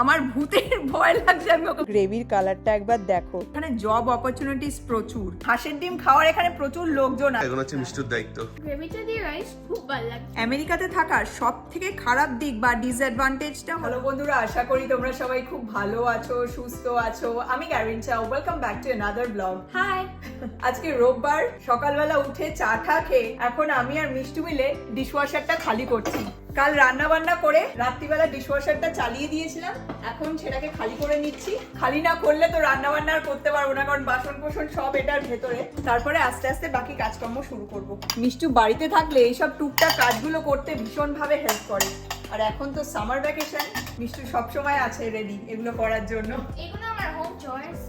আমার ভূতের ভয় লাগছে আমি ওকে গ্রেভির কালারটা একবার দেখো। এখানে জব অপরচুনিটিস প্রচুর। হাঁসের ডিম খাওয়ার এখানে প্রচুর লোকজন আছে। এখন হচ্ছে মিষ্টির দায়িত্ব। গ্রেভিটা দিয়ে রাইস খুব ভালো লাগে আমেরিকাতে থাকার সব থেকে খারাপ দিক বা ডিসঅ্যাডভান্টেজটা হলো বন্ধুরা আশা করি তোমরা সবাই খুব ভালো আছো সুস্থ আছো। আমি গ্যারিন চাও welcome back to another blog hi আজকে রোববার সকালবেলা উঠে চা টা খেয়ে এখন আমি আর মিষ্টি মিলে ডিশওয়াশারটা খালি করছি। কাল রান্না বান্না করে রাত্রিবেলা ডিশওয়াশারটা চালিয়ে দিয়েছিলাম। এখন সেটাকে খালি করে নিচ্ছি। খালি না করলে তো রান্না বান্না আর করতে পারব না, কারণ বাসন কোসন সব এটার ভেতরে। তারপরে আস্তে আস্তে বাকি কাজকর্ম শুরু করব। মিষ্টু বাড়িতে থাকলে এইসব টুকটাক কাজগুলো করতে ভীষণ ভাবে হেল্প করে। আর এখন তো সামার ভ্যাকেশন মিষ্টু সবসময় আছে রেডি এগুলো করার জন্য। এগুলো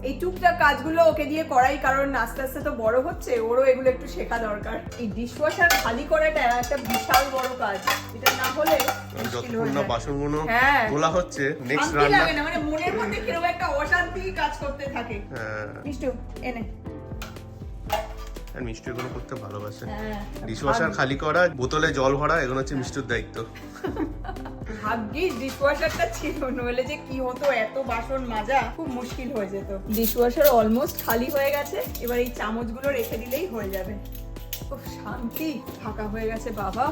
এই টুকটাক কাজগুলো ওকে দিয়ে করাই কারণ আস্তে আস্তে তো বড় হচ্ছে ওরও এগুলো একটু শেখা দরকার। এই ডিশওয়াশার খালি করাটা একটা বিশাল বড় কাজ। এটা না হলে যতক্ষণ না বাসনগুলো হ্যাঁ। তোলা হচ্ছে নেক্সট রান্না মানে মনের মধ্যে কীরকম একটা অশান্তি কাজ করতে থাকে। হ্যাঁ। মিষ্টু এনে। আর মিষ্টি এগুলো করতে ভালোবাসে। হ্যাঁ। ডিশওয়াশার খালি করা বোতলে জল ভরা এগুলো হচ্ছে মিষ্টির দায়িত্ব। ভাগ্যিস ডিশওয়াশারটা ছিল নইলে যে কি হতো এত বাসন মাজা খুব মুশকিল হয়ে যেত। ডিশওয়াশার অলমোস্ট খালি হয়ে গেছে এবার এই চামচগুলো রেখে দিলেই হয়ে যাবে। খুব শান্তি। ফাঁকা হয়ে গেছে বাবা।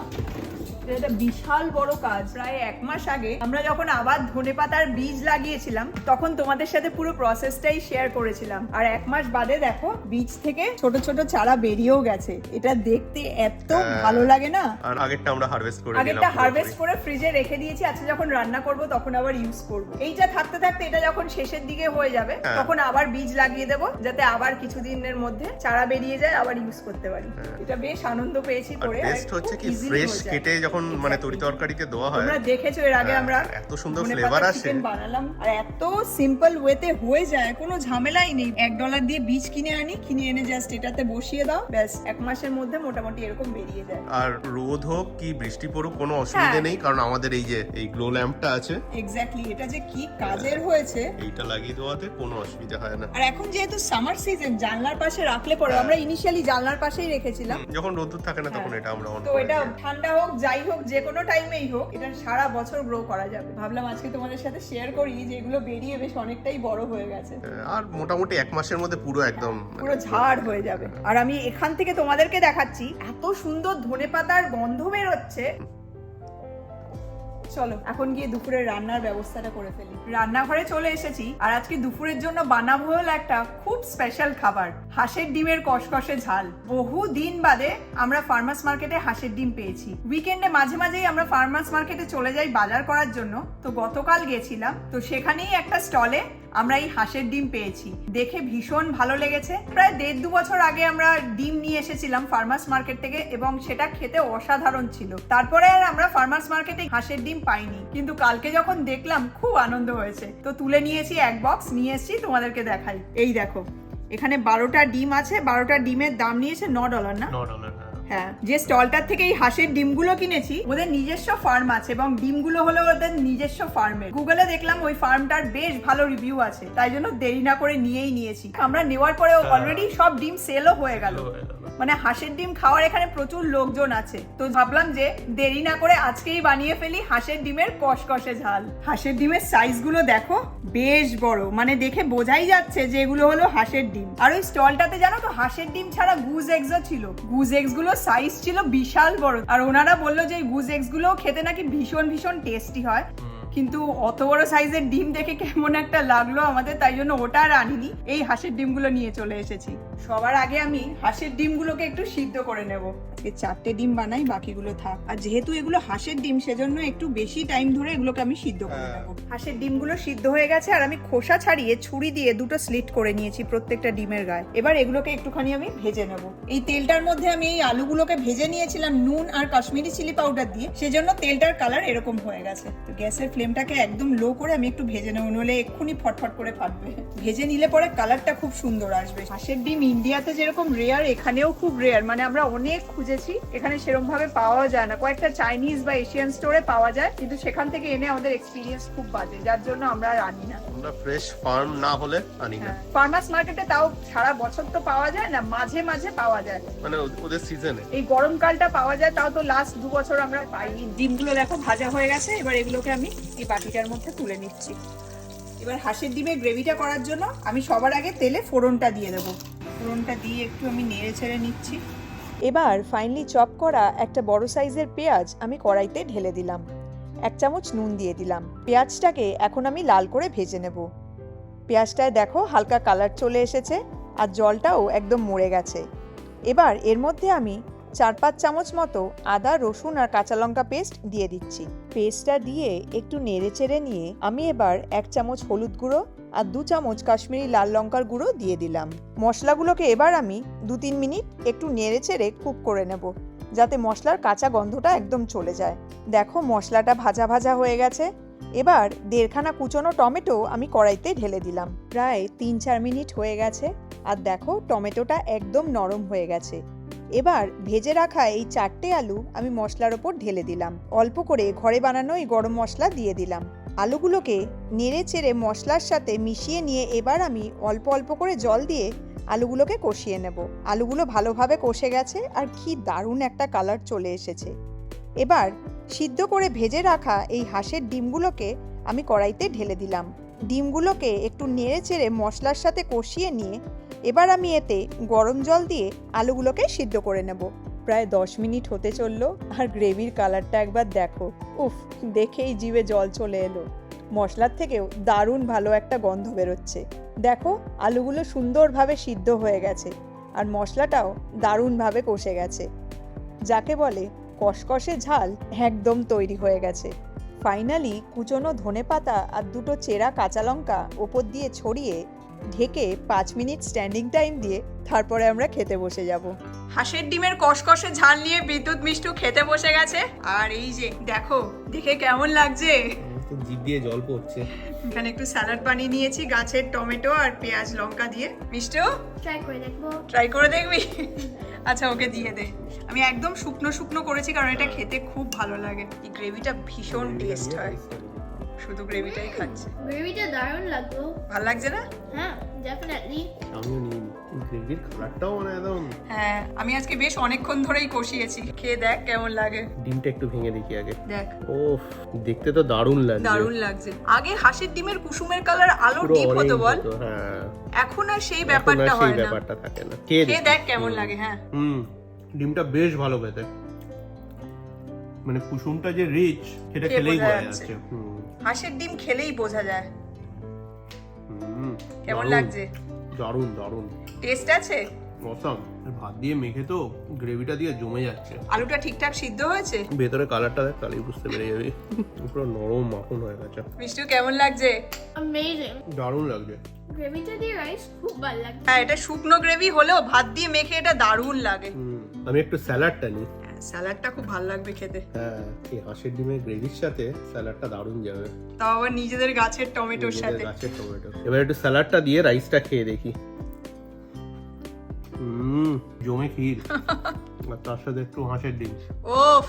এটা বিশাল বড় কাজ। প্রায় এক মাস আগে আমরা যখন আবার ধনে পাতার বীজ লাগিয়েছিলাম তখন তোমাদের সাথে পুরো প্রসেসটাই শেয়ার করেছিলাম। আর এক মাস বাদে দেখো বীজ থেকে ছোট ছোট চারা বেরিয়েও গেছে। এটা দেখতে এত হ্যাঁ। ভালো লাগে না? আর আগেরটা আমরা হারভেস্ট করে আগেরটা হারভেস্ট করে ফ্রিজে রেখে দিয়েছি। আজকে যখন রান্না করব তখন আবার ইউজ করব। এইটা থাকতে থাকতে এটা যখন শেষের দিকে হয়ে যাবে হ্যাঁ। তখন আবার বীজ লাগিয়ে দেব যাতে আবার কিছুদিনের মধ্যে চারা বেরিয়ে যায় আবার ইউজ করতে পারি। এটা বেশ আনন্দ পেয়েছি হ্যাঁ। করে বেস্ট হচ্ছে কি ফ্রেশ কেটে যখন মানে তরি তরকারিতে দেওয়া হয়। তোমরা দেখেছ এর আগে হ্যাঁ, আমরা এত সুন্দর ফ্লেভার আসে। বানালাম আর এত সিম্পল ওয়েতে হয়ে যায় কোনো ঝামেলাই নেই। এক ডলার দিয়ে বীজ কিনে আনি কিনে এনে জাস্ট এটাতে বসিয়ে দাও ব্যাস এক মাসের মধ্যে মোটামুটি এরকম বেরিয়ে যায়। আর রোদ হোক কি বৃষ্টি পড়ুক কোনো অসুবিধা হ্যাঁ। নেই কারণ আমাদের এই যে এই গ্লো ল্যাম্পটা আছে। এক্স্যাক্টলি এটা যে কি কাজের হয়েছে। এইটা লাগিয়ে দেওয়াতে কোনো অসুবিধা হয় না। আর এখন যেহেতু সামার সিজন জানলার পাশে রাখলে পরে আমরা ইনিশিয়ালি জানলার পাশেই রেখেছিলাম। যখন রোদ্দুর থাকে না তখন হ্যাঁ। এটা আমরা তো এটা ঠান্ডা হোক যাই হোক যে কোনো টাইমেই হোক এটা সারা বছর গ্রো করা যাবে। ভাবলাম আজকে তোমাদের সাথে শেয়ার করি যে এগুলো বেরিয়ে বেশ অনেকটাই বড় হয়ে গেছে। হ্যাঁ, আর মোটামুটি এক মাসের মধ্যে পুরো একদম মানে পুরো ঝাড় হয়ে যাবে। আর আমি এখান থেকে তোমাদেরকে দেখাচ্ছি এত সুন্দর ধনে পাতার গন্ধ বেরোচ্ছে। চলো, এখন গিয়ে দুপুরের রান্নার ব্যবস্থাটা করে ফেলি। রান্নাঘরে চলে এসেছি, আর আজকে দুপুরের জন্য বানাবো হলো একটা খুব স্পেশাল খাবার, হাঁসের ডিমের কষকষে ঝাল। বহু দিন বাদে আমরা ফার্মাস মার্কেটে হাঁসের ডিম পেয়েছি। উইকেন্ডে মাঝে মাঝেই আমরা ফার্মাস মার্কেটে চলে যাই বাজার করার জন্য। তো গতকাল গেছিলাম, তো সেখানেই একটা স্টলে আমরা এই হাঁসের ডিম পেয়েছি। দেখে ভীষণ ভালো লেগেছে। প্রায় দেড় দু বছর আগে আমরা ডিম নিয়ে এসেছিলাম ফার্মার্স মার্কেট থেকে এবং সেটা খেতে অসাধারণ ছিল। তারপরে আর আমরা ফার্মার্স মার্কেটে হাঁসের ডিম পাইনি। কিন্তু কালকে যখন দেখলাম, খুব আনন্দ হয়েছে। তো তুলে নিয়েছি এক বক্স নিয়ে এসেছি তোমাদেরকে দেখাই। এই দেখো, এখানে বারোটা ডিম আছে, বারোটা ডিমের দাম নিয়েছে ন ডলার না? ন ডলার হ্যাঁ। হ্যাঁ যে স্টলটার থেকে এই হাঁসের ডিমগুলো কিনেছি ওদের নিজস্ব ফার্ম আছে এবং ডিমগুলো হলো ওদের নিজস্ব ফার্মের। গুগলে দেখলাম ওই ফার্মটার বেশ ভালো রিভিউ আছে তাই জন্য দেরি না করে নিয়েই নিয়েছি। আমরা নেওয়ার পরে অলরেডি সব ডিম সেলও হয়ে গেল। মানে হাঁসের ডিম খাওয়ার এখানে প্রচুর লোকজন আছে। তো ভাবলাম যে দেরি না করে আজকেই বানিয়ে ফেলি হাঁসের ডিমের কষকষে ঝাল। হাঁসের ডিমের সাইজগুলো দেখো বেশ বড়। মানে দেখে বোঝাই যাচ্ছে যে এগুলো হলো হাঁসের ডিম। আর ওই স্টলটাতে জানো তো হাঁসের ডিম ছাড়া গুজ এগসও ছিল। গুজ এগসগুলো সাইজ ছিল বিশাল বড়। আর ওনারা বলল যে গুজ এগসগুলো খেতে নাকি ভীষণ ভীষণ টেস্টি হয়। কিন্তু অত বড় সাইজের ডিম দেখে কেমন একটা লাগল আমাদের তাই জন্য ওটা আর আনিনি। এই হাঁসের ডিমগুলো নিয়ে চলে এসেছি। সবার আগে আমি হাঁসের ডিমগুলোকে একটু সিদ্ধ করে নেব। আজকে চারটে ডিম বানাই বাকিগুলো থাক। আর যেহেতু এগুলো হাঁসের ডিম সেজন্য একটু বেশি টাইম ধরে এগুলোকে আমি সিদ্ধ করে হ্যাঁ। নেব। হাঁসের ডিমগুলো সিদ্ধ হয়ে গেছে আর আমি খোসা ছাড়িয়ে ছুরি দিয়ে দুটো স্লিট করে নিয়েছি প্রত্যেকটা ডিমের গায়ে। এবার এগুলোকে একটুখানি আমি ভেজে নেব। এই তেলটার মধ্যে আমি এই আলুগুলোকে ভেজে নিয়েছিলাম নুন আর কাশ্মীরি চিলি পাউডার দিয়ে সেজন্য তেলটার কালার এরকম হয়ে গেছে। তো গ্যাসের ফ্লেমটাকে একদম লো করে আমি একটু ভেজে নেব নলে এক্ষুনি ফটফট করে ফাটবে। ভেজে নিলে পরে কালারটা খুব সুন্দর আসবে। হাঁসের ডিম ইন্ডিয়াতে যেরকম রেয়ার এখানেও খুব রেয়ার মানে আমরা অনেক খুঁজেছি এখানে সেরকম ভাবে পাওয়া যায় না। কয়েকটা চাইনিজ বা এশিয়ান স্টোরে পাওয়া যায় কিন্তু সেখান থেকে এনে আমাদের এক্সপিরিয়েন্স খুব বাজে যার জন্য আমরা আর আনি না। আমরা ফ্রেশ ফার্ম না হলে আনি না। ফার্মার্স মার্কেটে তাও সারা বছর তো পাওয়া যায় না মাঝে মাঝে পাওয়া যায়। মানে ওদের সিজনে এই গরমকালটা পাওয়া যায় তাও তো লাস্ট দু বছর আমরা পাইনি। ডিমগুলো দেখো ভাজা হয়ে গেছে এবার এগুলোকে আমি এই বাটিটার মধ্যে তুলে নিচ্ছি। এবার হাঁসের ডিমের গ্রেভিটা করার জন্য আমি সবার আগে তেলে ফোড়নটা দিয়ে দেবো। ফোড়নটা দিয়ে একটু আমি নেড়ে ছেড়ে নিচ্ছি। এবার ফাইনলি চপ করা একটা বড় সাইজের পেঁয়াজ আমি কড়াইতে ঢেলে দিলাম। এক চামচ নুন দিয়ে দিলাম। পেঁয়াজটাকে এখন আমি লাল করে ভেজে নেব। পেঁয়াজটায় দেখো হালকা কালার চলে এসেছে আর জলটাও একদম মরে গেছে। এবার এর মধ্যে আমি চার পাঁচ চামচ মতো আদা, রসুন আর কাঁচা লঙ্কা পেস্ট দিয়ে দিচ্ছি। পেস্টটা দিয়ে একটু নেড়ে চেড়ে নিয়ে আমি এবার এক চামচ হলুদ গুঁড়ো আর দু চামচ কাশ্মীরি লাল লঙ্কার গুঁড়ো দিয়ে দিলাম। মশলাগুলোকে এবার আমি দু তিন মিনিট একটু নেড়ে চেড়ে কুক করে নেব, যাতে মশলার কাঁচা গন্ধটা একদম চলে যায়। দেখো মশলাটা ভাজা ভাজা হয়ে গেছে। এবার দেড়খানা কুচনো টমেটো আমি কড়াইতে ঢেলে দিলাম। প্রায় তিন চার মিনিট হয়ে গেছে আর দেখো টমেটোটা একদম নরম হয়ে গেছে। এবার ভেজে রাখা এই চারটে আলু আমি মশলার ওপর ঢেলে দিলাম। অল্প করে ঘরে বানানো এই গরম মশলা দিয়ে দিলাম। আলুগুলোকে নেড়ে চেড়ে মশলার সাথে মিশিয়ে নিয়ে এবার আমি অল্প অল্প করে জল দিয়ে আলুগুলোকে কষিয়ে নেব। আলুগুলো ভালোভাবে কষে গেছে আর কি দারুণ একটা কালার চলে এসেছে। এবার সিদ্ধ করে ভেজে রাখা এই হাঁসের ডিমগুলোকে আমি কড়াইতে ঢেলে দিলাম। ডিমগুলোকে একটু নেড়ে চেড়ে মশলার সাথে কষিয়ে নিয়ে এবার আমি এতে গরম জল দিয়ে আলুগুলোকে সিদ্ধ করে নেব। প্রায় দশ মিনিট হতে চলল আর গ্রেভির কালারটা একবার দেখো। উফ, দেখেই জিভে জল চলে এলো। মশলার থেকেও দারুণ ভালো একটা গন্ধ বেরোচ্ছে। দেখো, আলুগুলো সুন্দরভাবে সিদ্ধ হয়ে গেছে আর মশলাটাও দারুণভাবে কষে গেছে। যাকে বলে কষকষে ঝাল একদম তৈরি হয়ে গেছে। ফাইনালি কুচনো ধনে পাতা আর দুটো চেরা কাঁচা লঙ্কা ওপর দিয়ে ছড়িয়ে ঢেকে পাঁচ মিনিট স্ট্যান্ডিং টাইম দিয়ে তারপরে আমরা খেতে বসে যাব। হাঁসের ডিমের কষকষে ঝাল নিয়ে বিদ্যুৎ মিষ্টু খেতে বসে গেছে। আর এই যে দেখো দেখে কেমন লাগছে? জিভ দিয়ে জল পড়ছে। এখানে একটু স্যালাড বানিয়ে নিয়েছি গাছের টমেটো আর পেঁয়াজ লঙ্কা দিয়ে। মিষ্টু? ট্রাই করে দেখব। ট্রাই করে দেখবি? আচ্ছা ওকে দিয়ে দে। আমি একদম শুকনো শুকনো করেছি কারণ এটা খেতে খুব ভালো লাগে। এই গ্রেভিটা ভীষণ টেস্ট হয়। শুধু গ্রেভিটাই খাচ্ছে। গ্রেভিটা দারুণ লাগল। ভালো লাগছে না? হ্যাঁ ডেফিনেটলি আমিও নিই। গ্রেভির কালারটাও মানে একদম হ্যাঁ আমি আজকে বেশ অনেকক্ষণ ধরেই কষিয়েছি। খেয়ে দেখ কেমন লাগে। ডিমটা একটু ভেঙে দেখি আগে। দেখ। ও দেখতে তো দারুণ লাগছে। দারুণ লাগছে। আগে হাঁসের ডিমের কুসুমের কালার আলো ডিপ হতো বল। হ্যাঁ। এখন আর সেই ব্যাপারটা হয় না। ব্যাপারটা থাকে না। খেয়ে খেয়ে দেখ। কেমন লাগে হ্যাঁ। হুম ডিমটা বেশ ভালো খেতে। মানে কুসুমটা যে রিচ সেটা খেলেই বোঝা। যাচ্ছে। হুম। হাঁসের ডিম খেলেই বোঝা যায়। হুম, কেমন লাগছে? দারুণ দারুণ। টেস্ট আছে? অসাম। ভাত দিয়ে মেখে তো গ্রেভিটা দিয়ে জমে যাচ্ছে। আলুটা ঠিকঠাক সিদ্ধ হয়েছে? ভেতরে কালারটা দেখ তাহলেই বুঝতে পেরে যাবি। পুরো নরম মাখন হয়ে গেছে। মিষ্টু কেমন লাগছে? অ্যামেজিং দারুণ লাগছে। গ্রেভিটা দিয়ে রাইস খুব ভালো লাগছে। হ্যাঁ এটা শুকনো গ্রেভি হলেও ভাত দিয়ে মেখে এটা দারুণ লাগে। হুম, আমি একটু স্যালাডটা নিই। স্যালাডটা খুব ভালো লাগবে খেতে। হ্যাঁ এই হাঁসের ডিমের গ্রেভির সাথে স্যালাডটা দারুণ যাবে। তাও আবার নিজেদের গাছের টমেটোর সাথে। গাছের টমেটো। এবার একটু স্যালাডটা দিয়ে রাইসটা খেয়ে দেখি। হুম। জমে ক্ষীর। আর তার সাথে একটু হাঁসের ডিম। ওফ।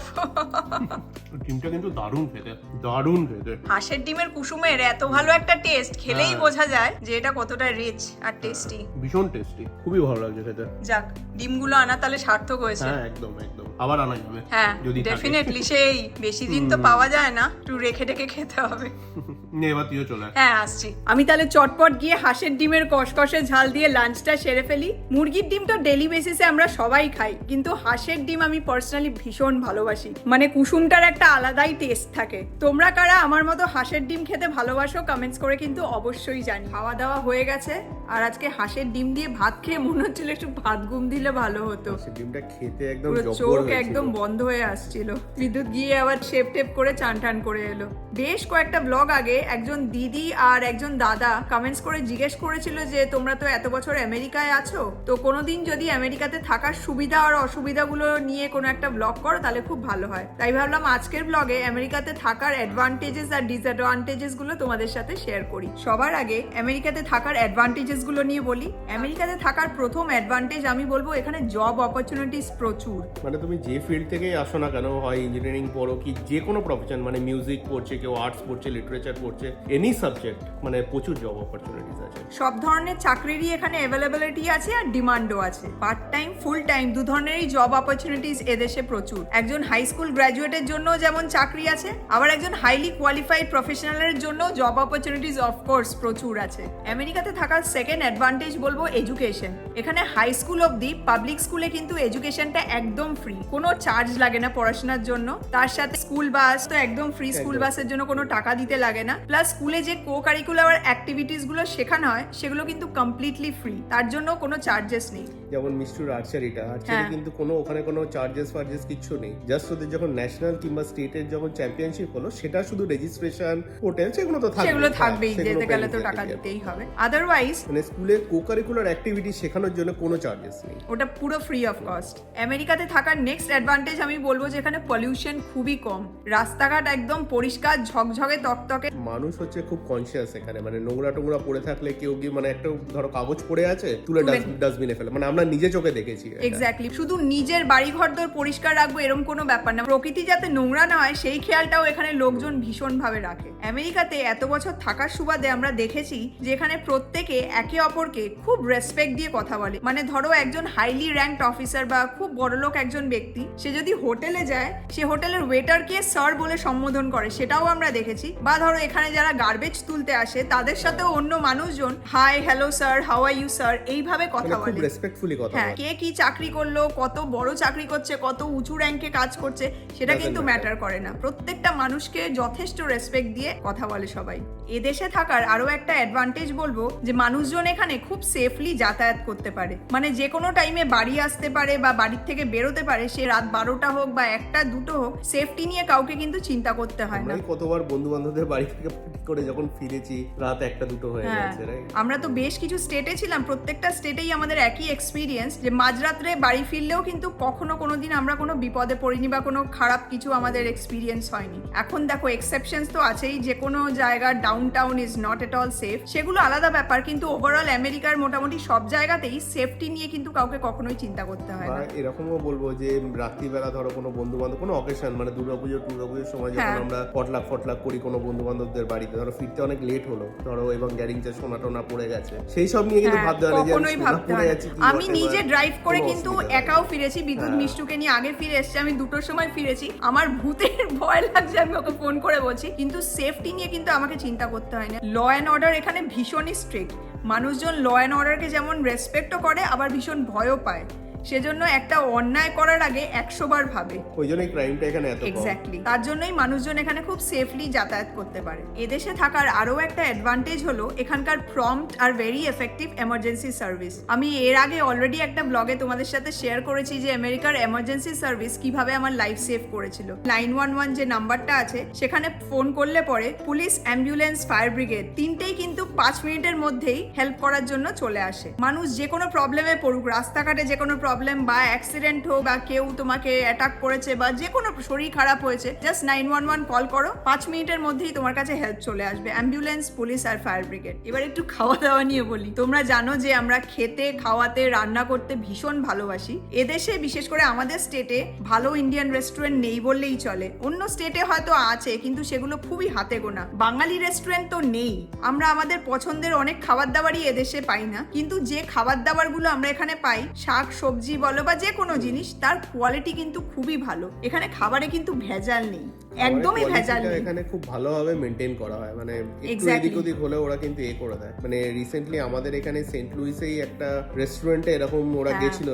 ডিমটা কিন্তু দারুণ খেতে দারুণ খেতে। হাঁসের ডিমের কুসুমের এত ভালো একটা টেস্ট খেলেই হ্যাঁ। বোঝা যায় যে এটা কতটা রিচ আর টেস্টি ভীষণ টেস্টি খুবই ভালো লাগছে খেতে। যাক ডিমগুলো আনা তাহলে সার্থক হয়েছে। হ্যাঁ একদম একদম। আবার আনা যাবে হ্যাঁ যদি ডেফিনেটলি সেই। বেশি দিন তো পাওয়া যায় না একটু রেখে রেখে খেতে হবে। নে এবার তুইও চলে। হ্যাঁ আসছি। আমি তাহলে চটপট গিয়ে হাঁসের ডিমের কষকষে ঝাল দিয়ে লাঞ্চটা সেরে ফেলি। মুরগির ডিম তো ডেলি বেসিসে আমরা সবাই খাই কিন্তু হাঁসের ডিম আমি পার্সোনালি ভীষণ ভালোবাসি। মানে কুসুমটার একটা আলাদাই টেস্ট থাকে। তোমরা কারা আমার মতো হাঁসের ডিম খেতে ভালোবাসো কমেন্টস করে কিন্তু অবশ্যই জানি খাওয়া দাওয়া হয়ে গেছে আর আজকে হাঁসের ডিম দিয়ে ভাত খেয়ে মনে হচ্ছিল একটু ভাত ঘুম দিলে ভালো হতো। ডিমটা খেতে একদম চোখ একদম বন্ধ হয়ে আসছিল। বিদ্যুৎ গিয়ে আবার শেপ টেপ করে চান টান করে এলো। বেশ কয়েকটা ব্লগ আগে একজন দিদি আর একজন দাদা কমেন্টস করে জিজ্ঞেস করেছিল যে, তোমরা তো এত বছর আমেরিকায় আছো, তো কোনোদিন যদি আমেরিকাতে থাকার সুবিধা আর অসুবিধাগুলো নিয়ে কোনো একটা ব্লগ করো, তাহলে খুব ভালো হয়। তাই ভাবলাম আজকের ব্লগে আমেরিকাতে থাকার অ্যাডভান্টেজেস আর ডিসঅ্যাডভান্টেজেসগুলো তোমাদের সাথে শেয়ার করি। সবার আগে আমেরিকাতে থাকার অ্যাডভান্টেজেসগুলো নিয়ে বলি। আমেরিকাতে থাকার প্রথম অ্যাডভান্টেজ আমি বলব, এখানে জব অপরচুনিটিস প্রচুর। মানে তুমি যে ফিল্ড থেকেই আসো না কেন, হয় ইঞ্জিনিয়ারিং পড়ো, কি যে কোনো প্রফেশন মানে মিউজিক পড়ছে, কেউ আর্টস পড়ছে লিটারেচার পড়ছে করছে এনি সাবজেক্ট মানে প্রচুর জব অপরচুনিটিস আছে। সব ধরনের চাকরিরই এখানে অ্যাভেলেবিলিটি আছে আর ডিমান্ডও আছে। পার্ট টাইম ফুল টাইম দু ধরনেরই জব অপরচুনিটিস এদেশে প্রচুর। একজন হাই স্কুল গ্র্যাজুয়েটের জন্য যেমন চাকরি আছে আবার একজন হাইলি কোয়ালিফাইড প্রফেশনালের জন্য জব অপরচুনিটিস অফকোর্স প্রচুর আছে। আমেরিকাতে থাকার সেকেন্ড অ্যাডভান্টেজ বলব এডুকেশন এখানে হাই স্কুল অবধি পাবলিক স্কুলে কিন্তু এডুকেশনটা একদম ফ্রি কোনো চার্জ লাগে না পড়াশোনার জন্য। তার সাথে স্কুল বাস তো একদম ফ্রি স্কুল বাসের জন্য কোনো টাকা দিতে লাগে না। প্লাস স্কুলে যে কো কারিকুলার অ্যাক্টিভিটিসগুলো শেখানো হয় সেগুলো কিন্তু কমপ্লিটলি ফ্রি তার জন্য কোনো চার্জেস নেই। যেমন মিস্টুর আর্চারিটা আর্চারি হ্যাঁ। কিন্তু কোনো ওখানে কোনো চার্জেস ফার্জেস কিচ্ছু নেই। জাস্ট ওদের যখন ন্যাশনাল কিংবা স্টেটের যখন চ্যাম্পিয়নশিপ হলো সেটা শুধু রেজিস্ট্রেশন হোটেল সেগুলো তো থাকবে সেগুলো থাকবেই যেতে গেলে তো টাকা দিতেই হবে। আদারওয়াইজ মানে স্কুলে কো কারিকুলার অ্যাক্টিভিটি শেখানোর জন্য কোনো চার্জেস নেই। ওটা পুরো ফ্রি অফ কস্ট আমেরিকাতে থাকার নেক্সট অ্যাডভান্টেজ আমি বলব যে এখানে পলিউশন খুবই কম। রাস্তাঘাট একদম পরিষ্কার ঝকঝকে তকতকে। মানুষ হচ্ছে খুব কনসিয়াস এখানে। মানে নোংরা টোংরা পড়ে থাকলে কেউ গিয়ে মানে একটা ধরো কাগজ পড়ে আছে তুলে ডাস্টবিনে ফেলে। মানে আমরা নিজে চোখে দেখেছি। এক্স্যাক্টলি শুধু নিজের বাড়ি ঘরদোর পরিষ্কার রাখব এরকম কোনো ব্যাপার না। প্রকৃতি যাতে নোংরা না হয় সেই খেয়ালটাও এখানে লোকজন ভীষণ ভাবে রাখে। আমেরিকাতে এত বছর থাকার সুবাদে আমরা দেখেছি যে এখানে প্রত্যেকে একে অপরকে খুব রেসপেক্ট দিয়ে কথা বলে। মানে ধরো একজন হাইলি র্যাঙ্কড অফিসার বা খুব বড়লোক একজন ব্যক্তি সে যদি হোটেলে যায় সে হোটেলের ওয়েটারকে স্যার বলে সম্বোধন করে সেটাও আমরা দেখেছি। বা ধরো এখানে যারা গার্বেজ তুলতে আসে তাদের সাথেও অন্য মানুষজন hi hello sir how are you sir এইভাবে কথা বলে। রেসপেক্টফুলি কথা হ্যাঁ কে কি চাকরি করল কত বড় চাকরি করছে কত উঁচু র্যাঙ্কে কাজ করছে সেটা কিন্তু ম্যাটার করে না। প্রত্যেকটা মানুষকে যথেষ্ট রেসপেক্ট দিয়ে কথা বলে সবাই। এদেশে থাকার আরও একটা অ্যাডভান্টেজ বলব যে মানুষজন এখানে খুব সেফলি যাতায়াত করতে পারে। মানে যে কোনো টাইমে বাড়ি আসতে পারে বা বাড়ির থেকে বেরোতে পারে সে রাত বারোটা হোক বা একটা দুটো হোক সেফটি নিয়ে কাউকে কিন্তু চিন্তা করতে হয় না। কতবার বন্ধু বান্ধবদের বাড়ি থেকে করে যখন ফিরেছি রাত একটা দুটো হয়ে হ্যাঁ। গেছে আমরা তো বেশ কিছু স্টেটে ছিলাম প্রত্যেকটা স্টেটেই আমাদের একই এক্সপিরিয়েন্স যে মাঝরাত্রে বাড়ি ফিরলেও কিন্তু কখনো কোনো দিন আমরা কোনো বিপদে পড়িনি বা কোনো খারাপ কিছু আমাদের এক্সপিরিয়েন্স হয়নি। এখন দেখো এক্সেপশনস তো আছেই যে কোনো জায়গার downtown is not at all safe সেগুলো আলাদা ব্যাপার কিন্তু ওভারঅল আমেরিকার মোটামুটি সব জায়গাতেই সেফটি নিয়ে কিন্তু কাউকে কখনোই চিন্তা করতে হয় না। এরকমও বলব যে রাত্রিবেলা ধরো কোনো বন্ধু বান্ধব কোনো অকেশন মানে দুর্গাপুজো টুর্গাপুজোর সময় যখন হ্যাঁ। আমরা পটলাক ফটলাক করি কোনো বন্ধু বান্ধবদের বাড়িতে। ধরো ফিরতে অনেক লেট হলো। ধরো এবং গ্যারিং চা সোনা টোনা পড়ে গেছে সেই সব নিয়ে কিন্তু হ্যাঁ, ভাবতে হয় কখনোই ভাবতে হয় আমি নিজে ড্রাইভ করে কিন্তু একাও ফিরেছি বিদ্যুৎ হ্যাঁ। মিষ্টুকে নিয়ে আগে ফিরে এসেছি। আমি দুটোর সময় ফিরেছি। আমার ভূতের ভয় লাগছে আমি ওকে ফোন করে বলছি। কিন্তু সেফটি নিয়ে কিন্তু আমাকে চিন্তা করতে হয় না। ল অ্যান্ড অর্ডার এখানে ভীষণই স্ট্রিক্ট মানুষজন ল অ্যান্ড অর্ডারকে যেমন রেসপেক্টও করে আবার ভীষণ ভয়ও পায়। সেজন্য একটা অন্যায় করার আগে একশো বার ভাবে। ওই জন্যই ক্রাইমটা এখানে এত এক্স্যাক্টলি তার জন্যই মানুষজন এখানে খুব সেফলি যাতায়াত করতে পারে। এদেশে থাকার আরও একটা অ্যাডভান্টেজ হলো এখানকার প্রম্পট আর ভেরি এফেক্টিভ এমার্জেন্সি সার্ভিস আমি এর আগে অলরেডি একটা ব্লগে তোমাদের সাথে শেয়ার করেছি যে আমেরিকার এমার্জেন্সি সার্ভিস কীভাবে আমার লাইফ সেভ করেছিল। নাইন ওয়ান ওয়ান যে নাম্বারটা আছে সেখানে ফোন করলে পরে পুলিশ অ্যাম্বুলেন্স ফায়ার ব্রিগেড তিনটেই কিন্তু পাঁচ মিনিটের মধ্যেই হেল্প করার জন্য চলে আসে। মানুষ যে কোনো প্রবলেমে পড়ুক রাস্তাঘাটে যে কোনো প্রবলেম বা অ্যাক্সিডেন্ট হোক বা কেউ তোমাকে অ্যাটাক করেছে বা যে কোনো শরীর খারাপ হয়েছে just nine one one call করো। পাঁচ মিনিটের মধ্যেই তোমার কাছে হেল্প চলে আসবে। অ্যাম্বুলেন্স পুলিশ আর ফায়ার ব্রিগেড এবার একটু খাওয়া দাওয়া নিয়ে বলি। তোমরা জানো যে আমরা খেতে, খাওয়াতে, রান্না করতে ভীষণ ভালোবাসি। এদেশে, বিশেষ করে আমাদের স্টেটে ভালো ইন্ডিয়ান রেস্টুরেন্ট নেই বললেই চলে। অন্য স্টেটে হয়তো আছে, কিন্তু সেগুলো খুবই হাতে গোনা। বাঙালি রেস্টুরেন্ট তো নেই। আমরা আমাদের পছন্দের অনেক খাবার দাবারই এদেশে পাই না। কিন্তু যে খাবার দাবারগুলো আমরা এখানে পাই, শাক, সবজি বলো বা যে কোনো জিনিস, তার কোয়ালিটি কিন্তু খুবই ভালো। এখানে খাবারে কিন্তু ভেজাল নেই। একদমই ভেজাল এখানে খুব ভালোভাবে মেনটেন করা হয়। মানে একটু এদিক ওদিক হলে ওরা কিন্তু এ করে দেয়। মানে রিসেন্টলি আমাদের এখানে সেন্ট লুইসেই একটা রেস্টুরেন্টে এরকম ওরা হ্যাঁ। গেছিল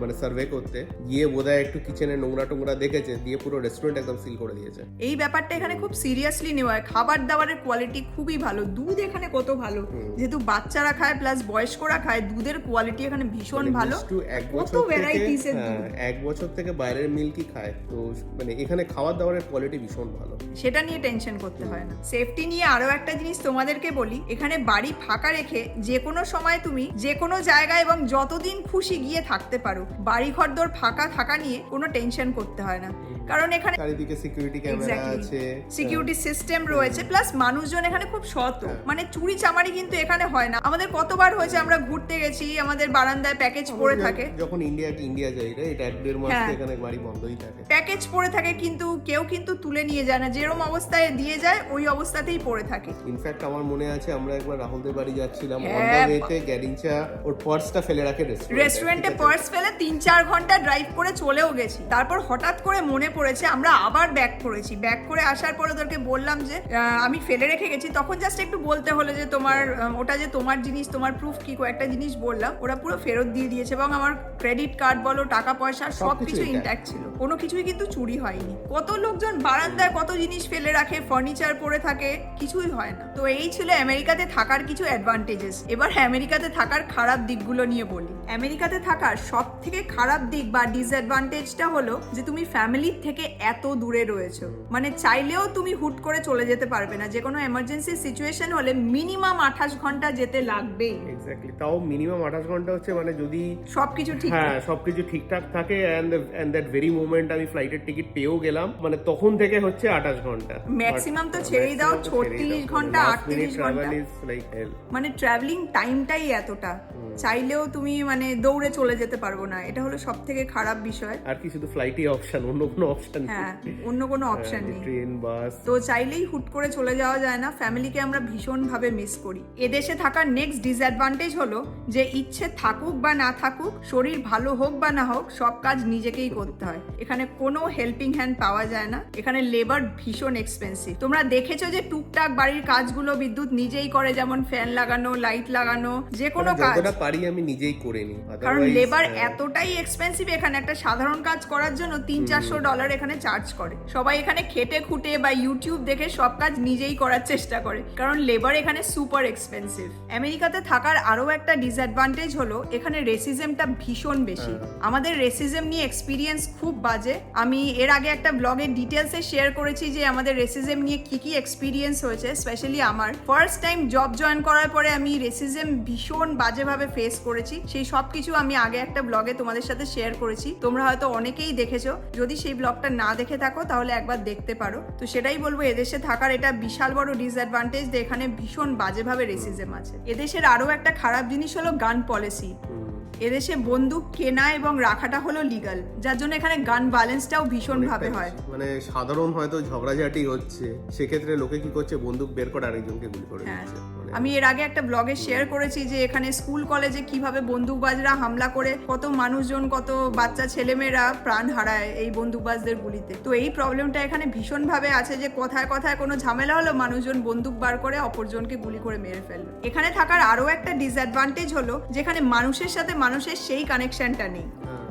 মানে সার্ভে করতে। গিয়ে বোধহয় একটু কিচেনে নোংরা টোংরা দেখেছে দিয়ে পুরো রেস্টুরেন্ট একদম সিল করে দিয়েছে। এই ব্যাপারটা এখানে খুব সিরিয়াসলি নেওয়া হয়। খাবার দাবারের কোয়ালিটি খুবই ভালো। দুধ এখানে কত ভালো? যেহেতু বাচ্চারা খায় প্লাস বয়স্করা খায় দুধের কোয়ালিটি এখানে ভীষণ মানে ভালো। এক কত দুধ। এক বছর থেকে বাইরের মিল্কই খায়। তো মানে এখানে খাবার দাবারের কোয়ালিটি ভীষণ ভালো। সেটা নিয়ে টেনশন করতে হয় না। সেফটি নিয়ে আরও একটা জিনিস তোমাদেরকে বলি এখানে বাড়ি ফাঁকা রেখে যে কোনো সময় তুমি যে কোনো জায়গায় এবং যতদিন খুশি গিয়ে থাকতে পারো বাড়ি ঘর দোর ফাঁকা থাকা নিয়ে কোনো টেনশন করতে হয় না। কারণ এখানে চারিদিকে সিকিউরিটি ক্যামেরা আছে সিকিউরিটি সিস্টেম রয়েছে প্লাস মানুষজন এখানে খুব সৎ হ্যাঁ। মানে চুরি চামারি কিন্তু এখানে হয় না। আমাদের কতবার হয়েছে আমরা ঘুরতে গেছি আমাদের বারান্দায় প্যাকেজ পড়ে থাকে। যখন ইন্ডিয়া ইন্ডিয়া যাই রে এটা এক দেড় মাস হ্যাঁ। এখানে বাড়ি বন্ধই থাকে। প্যাকেজ পড়ে থাকে কিন্তু কেউ কিন্তু তুলে নিয়ে যায় না। যেরকম অবস্থায় দিয়ে যায় ওই অবস্থাতেই পড়ে থাকে। ইনফ্যাক্ট আমার মনে আছে আমরা একবার রাহুলদের বাড়ি যাচ্ছিলাম অন দ্য হ্যাঁ, ওয়েতে ওর পার্সটা ফেলে রাখে রেস্টুরেন্টে পার্স ফেলে তিন চার ঘণ্টা ড্রাইভ করে চলেও গেছি। তারপর হঠাৎ করে মনে পড়েছে আমরা আবার ব্যাক করেছি। ব্যাক করে আসার পরে ওদেরকে বললাম যে আমি ফেলে রেখে গেছি। তখন জাস্ট একটু বলতে হলো যে তোমার ওটা যে তোমার জিনিস তোমার প্রুফ কি কয়েকটা জিনিস বললাম। ওরা পুরো ফেরত দিয়ে দিয়েছে এবং আমার ক্রেডিট কার্ড বলো টাকা পয়সা সব কিছু। ইন্ট্যাক্ট ছিল। কোনো কিছুই কিন্তু চুরি হয়নি। কত লোকজন বারান্দায় কত জিনিস ফেলে রাখে ফার্নিচার পরে থাকে কিছুই হয় না। তো এই ছিল আমেরিকাতে থাকার কিছু অ্যাডভান্টেজেস এবার আমেরিকাতে থাকার খারাপ দিকগুলো নিয়ে বলি। আমেরিকাতে থাকার সব থেকে খারাপ দিক বা ডিসঅ্যাডভান্টেজটা হলো যে তুমি ফ্যামিলির থেকে এত দূরে রয়েছে। মানে চাইলেও তুমি হুট করে চলে যেতে পারবে না। যে কোনো এমার্জেন্সি সিচুয়েশন হলে মিনিমাম আঠাশ ঘণ্টা যেতে লাগবেই। এক্স্যাক্টলি তাও মিনিমাম আঠাশ ঘণ্টা হচ্ছে মানে যদি সবকিছু ঠিক হ্যাঁ সবকিছু ঠিকঠাক থাকে and and that very moment আমি ফ্লাইটের টিকিট পেয়েও গেলাম মানে তখন থেকে হচ্ছে আঠাশ ঘণ্টা। ম্যাক্সিমাম তো ছেড়েই দাও, 36 ঘণ্টা, 38 ঘণ্টা। মানে ট্রাভেলিং টাইমটাই এতটা। চাইলেও তুমি মানে দৌড়ে চলে যেতে পারব না। এটা হলো সব থেকে খারাপ বিষয়। আর কি শুধু ফ্লাইটই অপশন অন্য কোনো অপশন হ্যাঁ অন্য কোনো অপশন নেই। ট্রেন বাস তো চাইলেই হুট করে চলে যাওয়া যায় না ফ্যামিলিকে আমরা ভীষণভাবে মিস করি। এদেশে থাকার নেক্সট ডিসঅ্যাডভান্টেজ হলো যে ইচ্ছে থাকুক বা না থাকুক শরীর ভালো হোক বা না হোক সব কাজ নিজেকেই করতে হয়। এখানে কোনো হেল্পিং হ্যান্ড পাওয়া যায় না এখানে লেবার ভীষণ এক্সপেন্সিভ তোমরা দেখেছ যে টুকটাক বাড়ির কাজগুলো বিদ্যুৎ নিজেই করে যেমন ফ্যান লাগানো লাইট লাগানো যে কোনো কাজ। পারি আমি নিজেই করে নিই কারণ লেবার হ্যাঁ, এতটাই এক্সপেন্সিভ এখানে একটা সাধারণ কাজ করার জন্য তিন চারশো ডলার এখানে চার্জ করে। সবাই এখানে খেটে খুঁটে বা ইউটিউব দেখে সব কাজ নিজেই করার চেষ্টা করে। কারণ লেবার এখানে সুপার এক্সপেন্সিভ আমেরিকাতে থাকার আরও একটা ডিসঅ্যাডভান্টেজ হলো এখানে রেসিজমটা ভীষণ বেশি। আমাদের রেসিজম নিয়ে এক্সপিরিয়েন্স খুব বাজে। আমি এর আগে একটা ব্লগে ডিটেলসে শেয়ার করেছি যে আমাদের রেসিজম নিয়ে কি কি এক্সপিরিয়েন্স হয়েছে স্পেশালি আমার। ফার্স্ট টাইম জব জয়েন করার পরে আমি রেসিজম ভীষণ বাজেভাবে ফেস করেছি। সেই সব কিছু আমি আগে একটা ব্লগে তোমাদের সাথে শেয়ার করেছি। তোমরা হয়তো অনেকেই দেখেছ। যদি সেই ব্লগটা না দেখে থাকো তাহলে একবার দেখতে পারো। তো সেটাই বলব এদেশে থাকার এটা বিশাল বড় ডিসঅ্যাডভান্টেজ যে এখানে ভীষণ বাজেভাবে রেসিজম আছে। এদেশের আরও একটা খারাপ জিনিস হলো গান পলিসি এদেশে বন্দুক কেনা এবং রাখাটা হলো লিগাল যার জন্য এখানে গান ব্যালেন্সটাও ভীষণ ভাবে হয়। মানে সাধারণ হয়তো ঝগড়াঝাটি হচ্ছে সেক্ষেত্রে লোকে কি করছে বন্দুক বের করে আরেকজনকে গুলি করে হ্যাঁ। দিচ্ছে। আমি এর আগে একটা ব্লগে শেয়ার করেছি যে এখানে স্কুল কলেজে কীভাবে বন্দুকবাজরা হামলা করে কত মানুষজন কত বাচ্চা ছেলেমেয়েরা প্রাণ হারায় এই বন্দুকবাজদের গুলিতে। তো এই প্রবলেমটা এখানে ভীষণ ভাবে আছে যে কথায় কথায় কোনো ঝামেলা হলো মানুষজন বন্দুক বার করে অপরজনকে গুলি করে মেরে ফেলল। এখানে থাকার আরও একটা ডিসঅ্যাডভান্টেজ হলো যেখানে মানুষের সাথে মানুষের সেই কানেকশনটা নেই।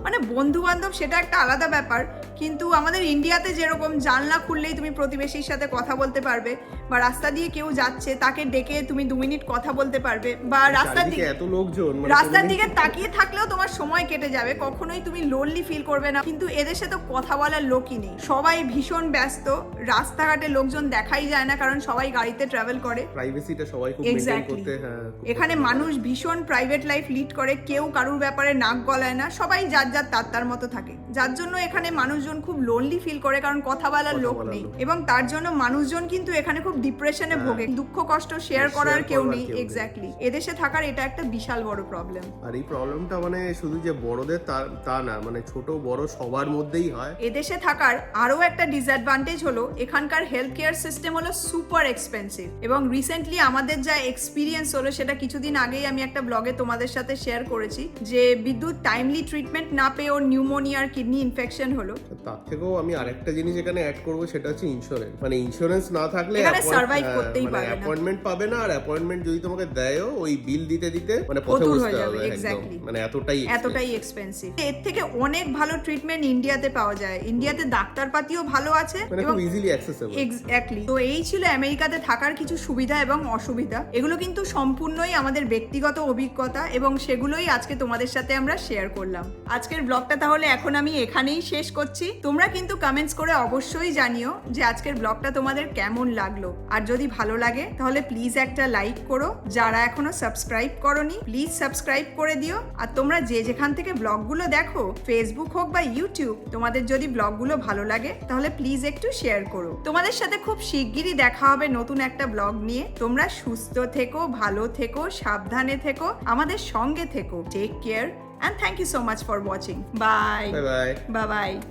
মানে বন্ধু বান্ধব সেটা একটা আলাদা ব্যাপার। কিন্তু আমাদের ইন্ডিয়াতে যেরকম জানলা খুললেই তুমি প্রতিবেশীর সাথে কথা বলতে পারবে বা রাস্তা দিয়ে কেউ যাচ্ছে তাকে ডেকে তুমি দু মিনিট কথা বলতে পারবে বা রাস্তার দিকে এত লোকজন মানে রাস্তার দিকে তাকিয়ে থাকলেও তোমার সময় কেটে যাবে কখনোই তুমি লোনলি ফিল করবে না। কিন্তু এদেশে তো কথা বলার লোকই নেই। সবাই ভীষণ ব্যস্ত রাস্তাঘাটে লোকজন দেখাই যায় না কারণ সবাই গাড়িতে ট্রাভেল করে। প্রাইভেসিটা সবাই খুব করতে হ্যাঁ এখানে মানুষ ভীষণ প্রাইভেট লাইফ লিড করে কেউ কারুর ব্যাপারে নাক গলায় না সবাই যার যার তার তার মতো থাকে। যার জন্য এখানে মানুষজন খুব লোনলি ফিল করে কারণ কথা বলার লোক নেই। এবং তার জন্য মানুষজন কিন্তু এখানে খুব ডিপ্রেশনে হ্যাঁ। ভোগে। দুঃখ কষ্ট শেয়ার করার কেউ নেই। এক্স্যাক্টলি এদেশে থাকার এটা একটা বিশাল বড় প্রবলেম আর এই প্রবলেমটা মানে শুধু যে বড়দের তা না মানে ছোট বড় সবার মধ্যেই হয়। এদেশে থাকার আরও একটা ডিসঅ্যাডভান্টেজ হলো এখানকার হেলথ কেয়ার সিস্টেম হলো সুপার এক্সপেন্সিভ এবং রিসেন্টলি আমাদের যা এক্সপিরিয়েন্স হলো সেটা কিছুদিন আগেই আমি একটা ব্লগে তোমাদের সাথে শেয়ার করেছি যে বিদ্যুৎ টাইমলি ট্রিটমেন্ট না পেয়ে ওর নিউমোনিয়ার কিডনি ইনফেকশন হলো। তার থেকেও আমি আরেকটা জিনিস এখানে অ্যাড করব সেটা হচ্ছে ইন্স্যুরেন্স মানে ইন্স্যুরেন্স না থাকলে এখানে survive হ্যাঁ, করতেই মানে পারবে না। অ্যাপয়েন্টমেন্ট পাবে না আর অ্যাপয়েন্টমেন্ট যদি তোমাকে দেয়ও ওই বিল দিতে দিতে মানে পথে বসতে হবে একদম। মানে এতটাই এতটাই এক্সপেন্সিভ এর থেকে অনেক ভালো ট্রিটমেন্ট ইন্ডিয়াতে পাওয়া যায়। ইন্ডিয়াতে ডাক্তারপাতিও ভালো আছে মানে এবং ইজিলি অ্যাক্সেসেবল এক্স্যাক্টলি তো এই ছিল আমেরিকাতে থাকার কিছু সুবিধা এবং অসুবিধা। এগুলো কিন্তু সম্পূর্ণই আমাদের ব্যক্তিগত অভিজ্ঞতা এবং সেগুলোই আজকে তোমাদের সাথে আমরা শেয়ার করলাম। আজকে আজকের ব্লগটা তাহলে এখন আমি এখানেই শেষ করছি। তোমরা কিন্তু কমেন্টস করে অবশ্যই জানিও যে আজকের ব্লগটা তোমাদের কেমন লাগল। আর যদি ভালো লাগে, তাহলে প্লিজ একটা লাইক করো। যারা এখনও সাবস্ক্রাইব করনি প্লিজ সাবস্ক্রাইব করে দিও। আর তোমরা যে যেখান থেকে ব্লগগুলো দেখো ফেসবুক হোক বা ইউটিউব তোমাদের যদি ব্লগগুলো ভালো লাগে, তাহলে প্লিজ একটু শেয়ার করো। তোমাদের সাথে খুব শিগগিরই দেখা হবে নতুন একটা ব্লগ নিয়ে। তোমরা সুস্থ থেকো, ভালো থেকো, সাবধানে থেকো, আমাদের সঙ্গে থেকো। Take care And thank you so much for watching. Bye. Bye bye. Bye.